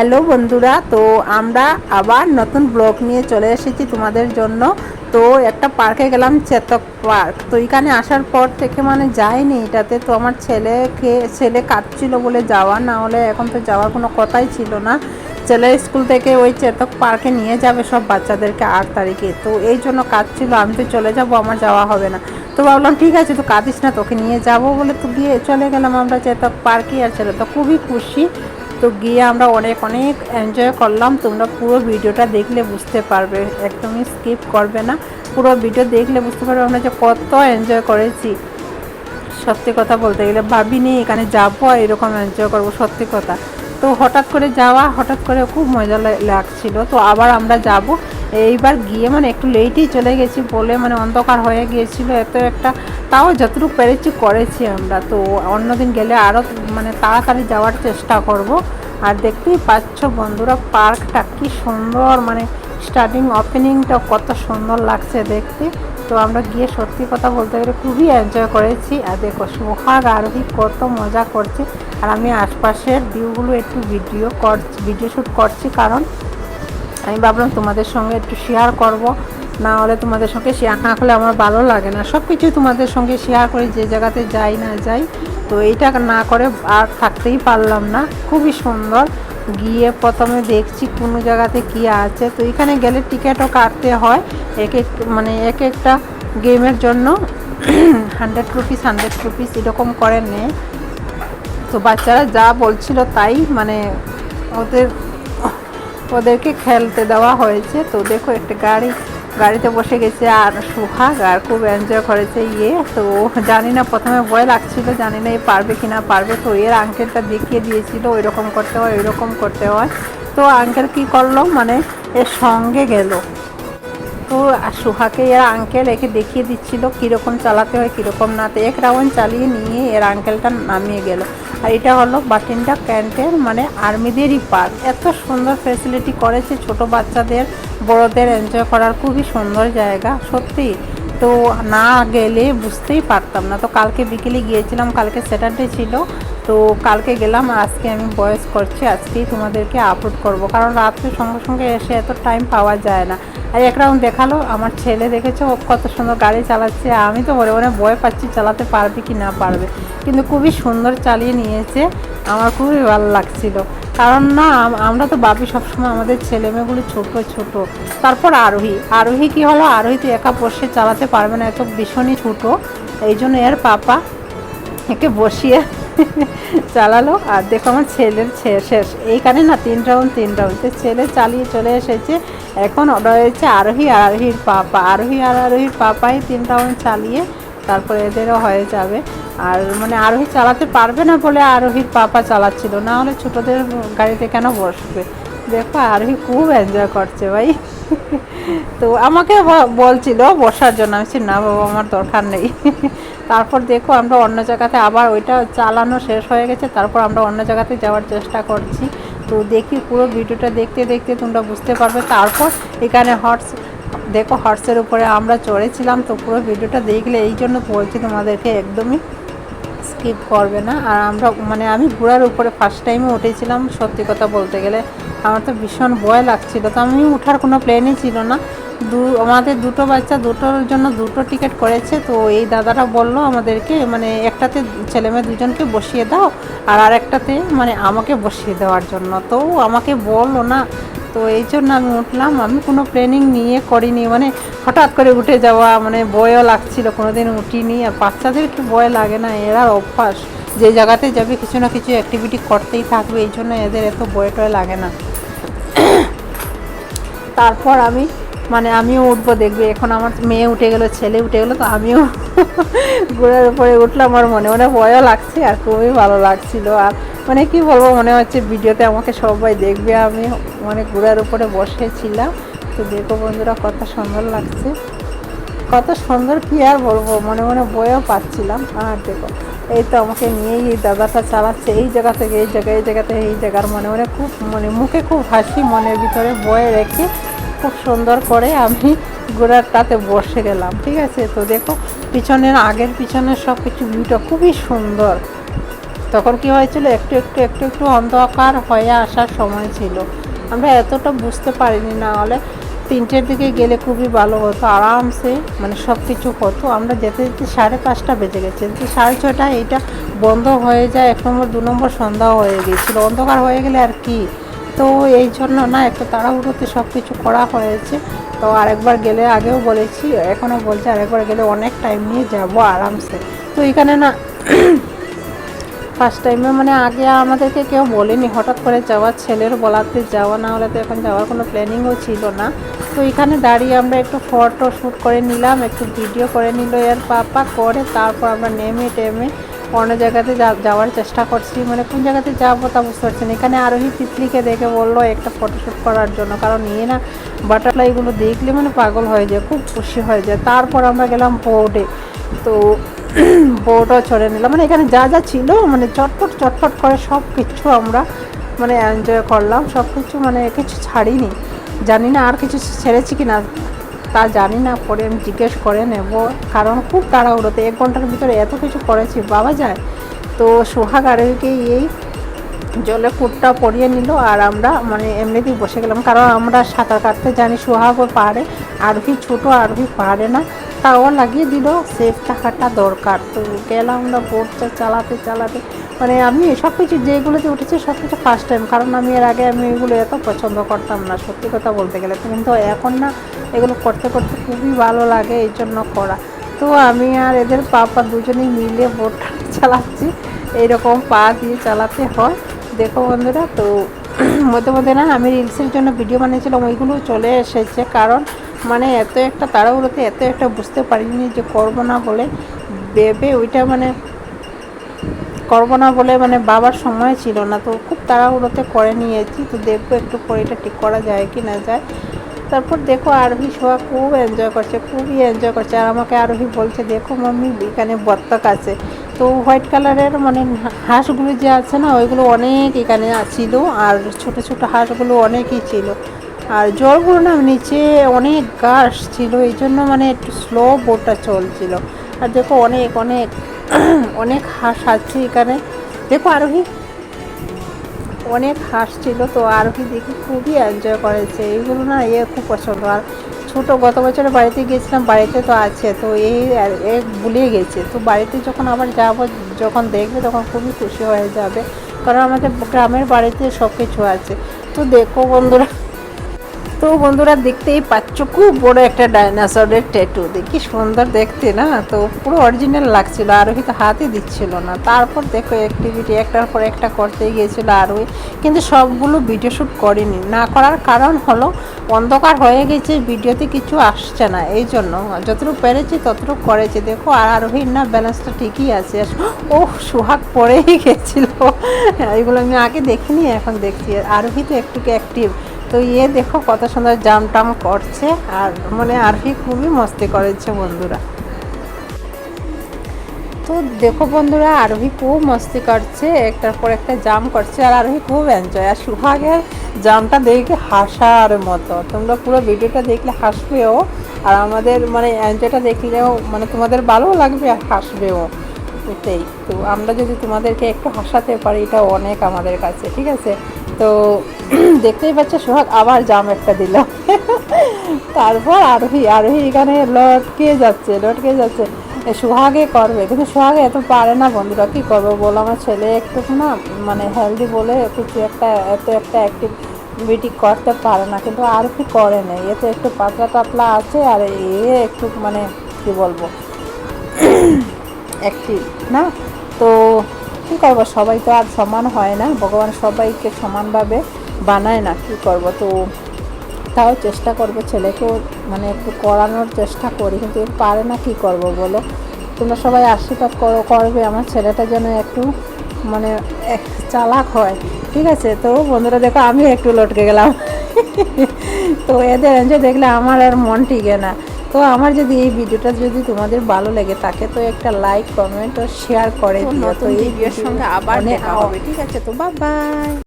Hello বন্ধুরা, তো আমরা আবার নতুন ব্লগ নিয়ে চলে এসেছি তোমাদের জন্য। তো একটা পার্কে গেলাম, চেতক পার্ক। তো এখানে আসার পর থেকে মানে যাইনি এটাতে। তো আমার ছেলেকে, ছেলে কাটছিল বলে যাওয়া না হলে এখন তো যাওয়ার কোনো কথাই ছিল না। ছেলে স্কুল থেকে ওই চেতক পার্কে নিয়ে যাবে সব বাচ্চাদেরকে আট তারিখে। তো এই জন্য কাজ ছিল আমি তো চলে যাব, আমার যাওয়া হবে না। তো ভাবলাম, ঠিক আছে, তো কাঁদিস না, তোকে নিয়ে যাব বলে তো গিয়ে চলে গেলাম আমরা চেতক পার্কে। আর ছেলে তো খুবই খুশি। তো গিয়ে আমরা অনেক অনেক এনজয় করলাম। তোমরা পুরো ভিডিওটা দেখলে বুঝতে পারবে। একদমই স্কিপ করবে না। পুরো ভিডিও দেখলে বুঝতে পারবে আমরা যে কত এনজয় করেছি। সত্যি কথা বলতে গেলে ভাবিনি এখানে যাব এরকম এনজয় করব, সত্যি কথা। তো হঠাৎ করে যাওয়া, হঠাৎ করে খুব মজা লাগছিল। তো আবার আমরা যাব। এইবার গিয়ে মানে একটু লেটেই চলে গেছি বলে মানে অন্ধকার হয়ে গিয়েছিল, এত একটা, তাও যতটুকু পেরেছি করেছি আমরা। তো অন্যদিন গেলে আরও মানে তাড়াতাড়ি যাওয়ার চেষ্টা করব। আর দেখতেই পাচ্ছ বন্ধুরা, পার্কটা কি সুন্দর মানে স্টার্টিং, ওপেনিংটা কত সুন্দর লাগছে দেখতে। তো আমরা গিয়ে সত্যি কথা বলতে গেলে খুবই এনজয় করেছি। আর দেখো, সোহাগ আরোহী কত মজা করছে। আর আমি আশপাশের ভিউগুলো একটু ভিডিও করছি ভিডিও শ্যুট করছি, কারণ আমি ভাবলাম তোমাদের সঙ্গে একটু শেয়ার করব। না হলে তোমাদের সঙ্গে শেয়ার না করলে আমার ভালো লাগে না। সব কিছুই তোমাদের সঙ্গে শেয়ার করি, যে জায়গাতে যাই না যাই। তো এইটা না করে আর থাকতেই পারলাম না। খুবই সুন্দর। গিয়ে প্রথমে দেখছি কোনো জায়গাতে কি আছে। তো এখানে গেলে টিকিটও কাটতে হয়। এক এক মানে এক একটা গেমের জন্য হান্ড্রেড রুপিস হান্ড্রেড রুপিস এরকম করে নেয়। তো বাচ্চারা যা বলছিল তাই মানে ওদের ওদেরকে খেলতে দেওয়া হয়েছে। তো দেখো একটা গাড়ি, গাড়িতে বসে গেছে আর সুহাগ আর খুব এনজয় করেছে ইয়ে। তো জানি না প্রথমে ভয় লাগছিল, জানি না এ পারবে কি না পারবে তো। এর আঙ্কেলটা দেখিয়ে দিয়েছিল ওই রকম করতে হয় ওই রকম করতে হয়। তো আঙ্কেল কি করল? মানে এর সঙ্গে গেল। তো আর সুহাকে এর আঙ্কেল একে দেখিয়ে দিচ্ছিল কীরকম চালাতে হয়, কীরকম না। তো এক রাউন্ড চালিয়ে নিয়ে এর আঙ্কেলটা নামিয়ে গেল। আর এটা হলো বাটিন্ডা ক্যান্টের মানে আর্মিদেরই পার্ক এত সুন্দর ফেসিলিটি করেছে ছোট বাচ্চাদের, বড়দের এনজয় করার খুবই সুন্দর জায়গা, সত্যি। তো না গেলে বুঝতেই পারতাম না। তো কালকে বিকেলে গিয়েছিলাম, কালকে স্যাটারডে ছিল। তো কালকে গেলাম আজকে আমি বয়স করছি, আজকেই তোমাদেরকে আপলোড করব। কারণ রাত্রে সঙ্গে সঙ্গে এসে এত টাইম পাওয়া যায় না। আর এক রাউন্ড দেখাল, আমার ছেলে দেখেছ, ও কত সুন্দর গাড়ি চালাচ্ছে আমি তো মনে মনে ভয় পাচ্ছি, চালাতে পারবে কি না পারবে। কিন্তু খুবই সুন্দর চালিয়ে নিয়েছে, আমার খুবই ভালো লাগছিল। কারণ না আমরা তো ভাবি সবসময় আমাদের ছেলে মেয়েগুলো ছোট ছোট। তারপর আরোহী। আরোহী কি হলো? আরোহী তো একা বসে চালাতে পারবে না, এত ভীষণই ছোট। এই জন্য এর পাপা একে বসিয়ে চালালো। আর দেখো আমার ছেলের শেষ। এইখানে না তিন রাউন্ড তিন রাউন্ড ছেলে চালিয়ে চলে এসেছে। এখন রয়েছে আরোহী আর আরোহীর পাপা। আরোহী আর আরোহীর পাপাই তিন রাউন্ড চালিয়ে তারপরে এদেরও হয়ে যাবে। আর মানে আরোহী চালাতে পারবে না বলে আরোহীর পাপা চালাচ্ছিল। না হলে ছোটদের গাড়িতে কেন বসবে? দেখো আরোহী খুব এনজয় করছে ভাই। তো আমাকে বলছিল বসার জন্য। আমি না বাবা, আমার দরকার নেই। তারপর দেখো, আমরা অন্য জায়গাতে আবার ওইটা চালানো শেষ হয়ে গেছে। তারপর আমরা অন্য জায়গাতে যাওয়ার চেষ্টা করছি। তো দেখি, পুরো ভিডিওটা দেখতে দেখতে তোমরা বুঝতে পারবে। তারপর এখানে হর্স দেখো হর্সের উপরে আমরা চড়েছিলাম। তো পুরো ভিডিওটা দেখলে এই জন্য বলছি তোমাদেরকে, একদমই স্কিপ করবে না। আর আমরা মানে আমি ঘোড়ার উপরে ফার্স্ট টাইমে উঠেছিলাম, সত্যি কথা বলতে গেলে। আমার তো ভীষণ ভয় লাগছিল। তো আমি ওঠার কোনো প্ল্যানই ছিল না। দু, আমাদের দুটো বাচ্চা, দুটোর জন্য দুটো টিকিট করেছে। তো এই দাদারা বলল আমাদেরকে মানে একটাতে ছেলে মেয়ে দুজনকে বসিয়ে দাও, আর আরেকটাতে মানে আমাকে বসিয়ে দেওয়ার জন্য। তো আমাকে বলল না তো এই জন্য আমি উঠলাম। আমি কোনো প্ল্যানিং নিয়ে করিনি। মানে হঠাৎ করে উঠে যাওয়া মানে ভয়ও লাগছিল। কোনোদিন উঠিনি। আর বাচ্চাদের কি ভয় লাগে না, এরা অভ্যাস। যে জায়গাতে যাবে, কিছু না কিছু অ্যাক্টিভিটি করতেই থাকবে। এই জন্য এদের এত ভয় টয় লাগে না। তারপর আমি মানে আমিও উঠবো, দেখবে। এখন আমার মেয়ে উঠে গেলো, ছেলে উঠে গেলো, তো আমিও ঘোড়ার উপরে উঠলাম আমার মনে। মনে ভয়ও লাগছে আর খুবই ভালো লাগছিল। আর মানে কি বলব, মনে হচ্ছে ভিডিওতে আমাকে সবাই দেখবে। আমি মানে ঘোড়ার উপরে বসেছিলাম। তো দেখো বন্ধুরা, কত সুন্দর লাগছে। কত সুন্দর কি আর বলব, মনে মনে বইও পাচ্ছিলাম। আর দেখো, এই তো আমাকে নিয়েই এই দাদাটা চালাচ্ছে। এই জায়গা থেকে এই জায়গায় এই জায়গা থেকে এই জায়গার মনে মনে খুব মানে মুখে খুব হাসি, মনের ভিতরে বয়ে রেখে খুব সুন্দর করে আমি ঘোড়ারটাতে বসে গেলাম। ঠিক আছে? তো দেখো, পিছনের, আগের পিছনের সব কিছু ভিউটা খুবই সুন্দর। তখন কি হয়েছিল? একটু একটু একটু একটু অন্ধকার হয়ে আসার সময় ছিল। আমরা এতটা বুঝতে পারিনি, না হলে তিনটের দিকে গেলে খুবই ভালো হতো। আরামসে মানে সব কিছু হতো আমরা যেতে যেতে সাড়ে পাঁচটা বেজে গেছে। কিন্তু সাড়ে ছটা এইটা বন্ধ হয়ে যায়। এক নম্বর, দু নম্বর সন্ধ্যা হয়ে গিয়েছিল অন্ধকার হয়ে গেলে আর কি? তো এই জন্য না, একটু তাড়াহুড়োতে সব কিছু করা হয়েছে। তো আরেকবার গেলে আগেও বলেছি এখনও বলছি, আরেকবার গেলে অনেক টাইম নিয়ে যাব আরামসে। তো এখানে না ফার্স্ট টাইমে মানে আগে আমাদেরকে কেউ বলেনি, হঠাৎ করে যাওয়া ছেলের বলাতে যাওয়া, না হলে তো এখন যাওয়ার কোনো প্ল্যানিংও ছিল না। তো এখানে দাঁড়িয়ে আমরা একটু ফটো শ্যুট করে নিলাম, একটু ভিডিও করে নিল এর পাপা, করে তারপর আমরা নেমে টেমে অন্য জায়গাতে যাওয়ার চেষ্টা করছি। মানে কোন জায়গাতে যাব তা বুঝতে পারছি না। এখানে আরোহী তিতলিকে দেখে বলল একটা ফটোশ্যুট করার জন্য। কারণ নিয়ে না বাটারফ্লাইগুলো দেখলে মানে পাগল হয়ে যায়, খুব খুশি হয়ে যায়। তারপর আমরা গেলাম বোর্ডে তো বোর্ডও চড়ে নিলাম। মানে এখানে যা যা ছিল মানে চটপট চটপট করে সব কিছু আমরা মানে এনজয় করলাম। সব কিছু মানে কিছু ছাড়িনি। জানি না আর কিছু ছেড়েছি কি না তা জানি না। পরে আমি জিজ্ঞেস করে নেব। কারণ খুব তাড়াহুড়োতে, এক ঘণ্টার ভিতরে এত কিছু করেছি, বাবা যায়। তো সোহাগ আরোহীকে এই জলে কুটটা পরিয়ে নিল আর আমরা মানে এমনিতেই বসে গেলাম। কারণ আমরা সাঁতার কাটতে জানি সোহাগও পারে আরোহী ছোটো আরোহী পারে না। তাও লাগিয়ে দিল সেফ থাকাটা দরকার। তো গেলাম আমরা বোটটা চালাতে চালাতে। মানে আমি সব কিছু যেগুলোতে উঠেছি, সব কিছু ফার্স্ট টাইম কারণ আমি এর আগে আমি এগুলো এত পছন্দ করতাম না, সত্যি কথা বলতে গেলে। কিন্তু এখন না, এগুলো করতে করতে খুবই ভালো লাগে এই জন্য করা। তো আমি আর এদের পাপা দুজনেই মিলে বোটটা চালাচ্ছি। এইরকম পা দিয়ে চালাতে হয়। দেখো বন্ধুরা, তো মধ্যে মধ্যে না, আমি রিলসের জন্য ভিডিও বানিয়েছিলাম ওইগুলো চলে এসেছে। কারণ মানে এত একটা তাড়াহুড়োতে এত একটা বুঝতে পারিনি যে করব না বলে ভেবে ওইটা মানে করব না বলে মানে বাবার সময় ছিল না, তো খুব তাড়াহুড়োতে করে নিয়েছি, তো দেখব একটু পরে এটা ঠিক করা যায় কি না যায়। তারপর দেখো আরোহী সোয়া খুব এনজয় করছে, খুবই এনজয় করছে। আর আমাকে আরোহী বলছে, দেখো মাম্মি, এখানে বত্তক আছে। তো হোয়াইট কালারের মানে হাঁসগুলো যে আছে না, ওইগুলো অনেক এখানে ছিল, আর ছোট ছোট হাঁসগুলো অনেকই ছিল। আর জলগুলো না নিচে অনেক গাছ ছিল, এই জন্য মানে একটু স্লো বোটটা চলছিল। আর দেখো অনেক অনেক অনেক হাঁস আছে এখানে। দেখো আরোহী, অনেক হাঁস ছিল, তো আরোহী দেখি খুবই এনজয় করেছে। এইগুলো না এ খুব পছন্দ। আর ছোটো, গত বছরে বাড়িতে গিয়েছিলাম, বাড়িতে তো আছে, তো এই আর- এ ভুলে গেছে। তো বাড়িতে যখন আবার যাব, যখন দেখবে তখন খুবই খুশি হয়ে যাবে। কারণ আমাদের গ্রামের বাড়িতে সব কিছু আছে। তো দেখো বন্ধুরা তো বন্ধুরা দেখতেই পাচ্ছ, খুব বড় একটা ডাইনোসরের ট্যাটু দেখি সুন্দর দেখতে না? তো পুরো অরিজিনাল লাগছিল আরোহী তো হাতে দিচ্ছিল না। তারপর দেখো অ্যাক্টিভিটি একটার পর একটা করতে গিয়েছিল আরোহী কিন্তু সবগুলো ভিডিও শ্যুট করিনি। না করার কারণ হলো, অন্ধকার হয়ে গেছে ভিডিওতে কিছু আসছে না, এই জন্য। যতটুকু পেরেছি, ততটুকু করেছি। দেখো, আর আরোহীর না ব্যালেন্সটা ঠিকই আছে। ও সুহাগ পড়েই গেছিল। এগুলো আমি আগে দেখিনি, এখন দেখছি। আর আরোহী তো একটু অ্যাক্টিভ তো ইয়ে দেখো কত সুন্দর জাম টাম করছে আর মানে আরোহী খুবই মস্তি করেছে বন্ধুরা। তো দেখো বন্ধুরা আরোহী খুব মস্তি করছে, একটার পর একটা জাম করছে আর আরোহী খুব এনজয় আর সুহাগের জামটা দেখে হাসার মতো। তোমরা পুরো ভিডিওটা দেখলে হাসবেও আর আমাদের মানে এনজয়টা দেখলেও মানে তোমাদের ভালোও লাগবে আর হাসবেও। এটাই। তো আমরা যদি তোমাদেরকে একটু হাসাতে পারি, এটা অনেক আমাদের কাছে, ঠিক আছে? তো দেখতেই পাচ্ছ, সোহাগ আবার জাম একটা দিল। তারপর আরোহী আরোহী এখানে লটকে যাচ্ছে লটকে যাচ্ছে। সোহাগে করবে, কিন্তু সোহাগে এত পারে না বন্ধুরা, কী করব বলো? আমার ছেলে একটু না মানে হেলদি বলে কিছু একটা, এত একটা অ্যাক্টিভ অ্যাক্টিভিটি করতে পারে না, কিন্তু আর কি করে না এ তো একটু পাতলা টাতলা আছে, আর এ একটু মানে কি বলব অ্যাক্টিভ না? তো কী করব? সবাই তো আর সমান হয় না, ভগবান সবাইকে সমানভাবে বানায় না কী করব? তো তাও চেষ্টা করব ছেলেকেও মানে একটু করানোর চেষ্টা করি কিন্তু পারে না কী করব বলো? তোমরা সবাই আশীর্বাদ করো করবে আমার ছেলেটা যেন একটু মানে এক- চালাক হয়। ঠিক আছে? তো বন্ধুরা দেখো আমি একটু লটকে গেলাম। তো এদের এনজয় দেখলে আমার আর মন টিকে না। তো আমার যদি এই ভিডিওটা যদি তোমাদের ভালো লেগে থাকে তো একটা লাইক কমেন্ট ও শেয়ার করে দিও। তো এই ভিডিওর সঙ্গে আবার দেখা হবে। ঠিক আছে তো বাই বাই